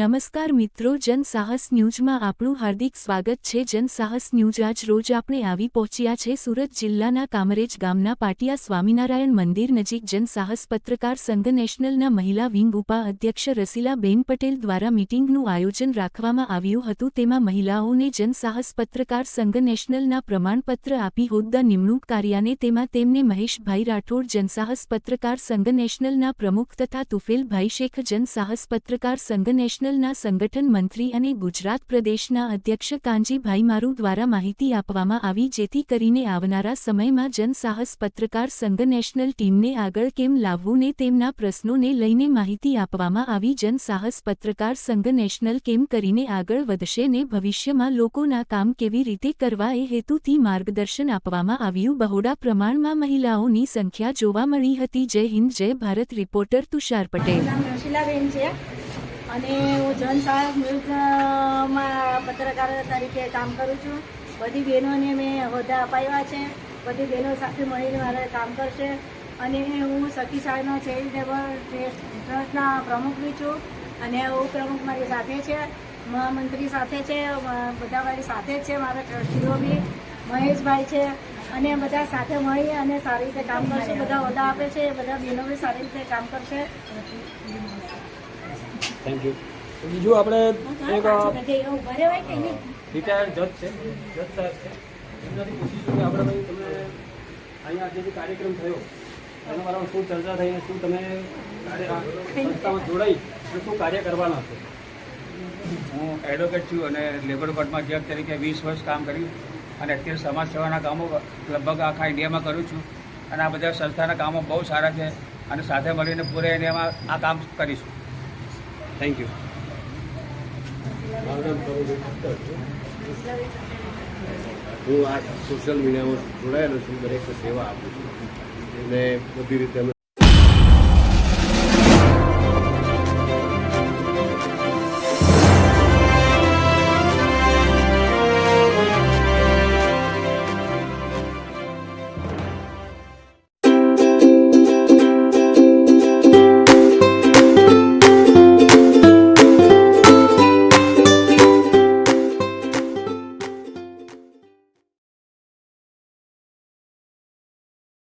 નમસ્કાર મિત્રો જનસાહસ ન્યૂઝમાં આપણું હાર્દિક સ્વાગત છે. જનસાહસ ન્યૂઝ આજ રોજ આપણે આવી પહોંચ્યા છે સુરત જિલ્લાના કામરેજ ગામના પાટિયા સ્વામિનારાયણ મંદિર નજીક. જનસાહસ પત્રકાર સંઘ નેશનલના મહિલા વિંગ ઉપા અધ્યક્ષ રસીલાબેન પટેલ દ્વારા મીટિંગનું આયોજન રાખવામાં આવ્યું હતું. તેમાં મહિલાઓને જનસાહસ પત્રકાર સંઘ નેશનલના પ્રમાણપત્ર આપી હોદ્દા નિમણૂક કાર્યાને તેમાં તેમને મહેશભાઈ રાઠોડ જનસાહસ પત્રકાર સંઘ નેશનલના પ્રમુખ તથા તુફેલભાઈ શેખ જનસાહસ પત્રકાર સંઘ નેશનલના સંગઠન મંત્રી અને ગુજરાત પ્રદેશના અધ્યક્ષ કાંજીભાઈ મારુ દ્વારા માહિતી આપવામાં આવી, જેથી કરીને આવનારા સમયમાં જનસાહસ પત્રકાર સંઘ નેશનલ ટીમને આગળ કેમ લાવવું ને તેમના પ્રશ્નોને લઈને માહિતી આપવામાં આવી. જનસાહસ પત્રકાર સંઘ નેશનલ કેમ કરીને આગળ વધશે ને ભવિષ્યમાં લોકોના કામ કેવી રીતે કરવા એ હેતુથી માર્ગદર્શન આપવામાં આવ્યું. બહોળા પ્રમાણમાં મહિલાઓની સંખ્યા જોવા મળી હતી. જય હિન્દ, જય ભારત. રિપોર્ટર તુષાર પટેલ. અને હું જન સહાયક ન્યૂઝમાં પત્રકાર તરીકે કામ કરું છું. બધી બહેનોને મેં હોદ્દા અપાવ્યા છે. બધી બહેનો સાથે મળીને મારે કામ કરશે. અને હું સખી સાહેબના ચેરિટેબલ ટ્રસ્ટના પ્રમુખ બી છું. અને ઉપપ્રમુખ મારી સાથે છે. મહામંત્રી સાથે છે. બધા મારી સાથે જ છે. મારા ટ્રસ્ટીઓ બી. મહેશભાઈ છે. અને બધા સાથે મળી અને સારી રીતે કામ કરશે. બધા હોદ્દા આપે છે. બધા બહેનો બી સારી રીતે કામ કરશે. થેન્ક યુ બીજું આપણે એક રિટાયર્ડ જજ છે જજ સાહેબ છે. એમનાથી પૂછીશું કે આપણે ભાઈ તમે અહીંયા જે કાર્યક્રમ થયો એના બારામાં શું ચર્ચા થઈ શું તમે સંસ્થામાં જોડાઈ અને શું કાર્ય કરવાના છો? હું એડવોકેટ છું અને લેબર કોર્ટમાં જજ તરીકે વીસ વર્ષ કામ કર્યું અને અત્યારે સમાજ સેવાના કામો લગભગ આખા ઇન્ડિયામાં કરું છું અને આ બધા સંસ્થાના કામો બહુ સારા છે અને સાથે મળીને પૂરે ઇન્ડિયામાં આ કામ કરીશું. થેન્ક યુ હું આ સોશિયલ મીડિયામાં જોડાયેલો છું દરેક સેવા આપું છું. અને બધી રીતે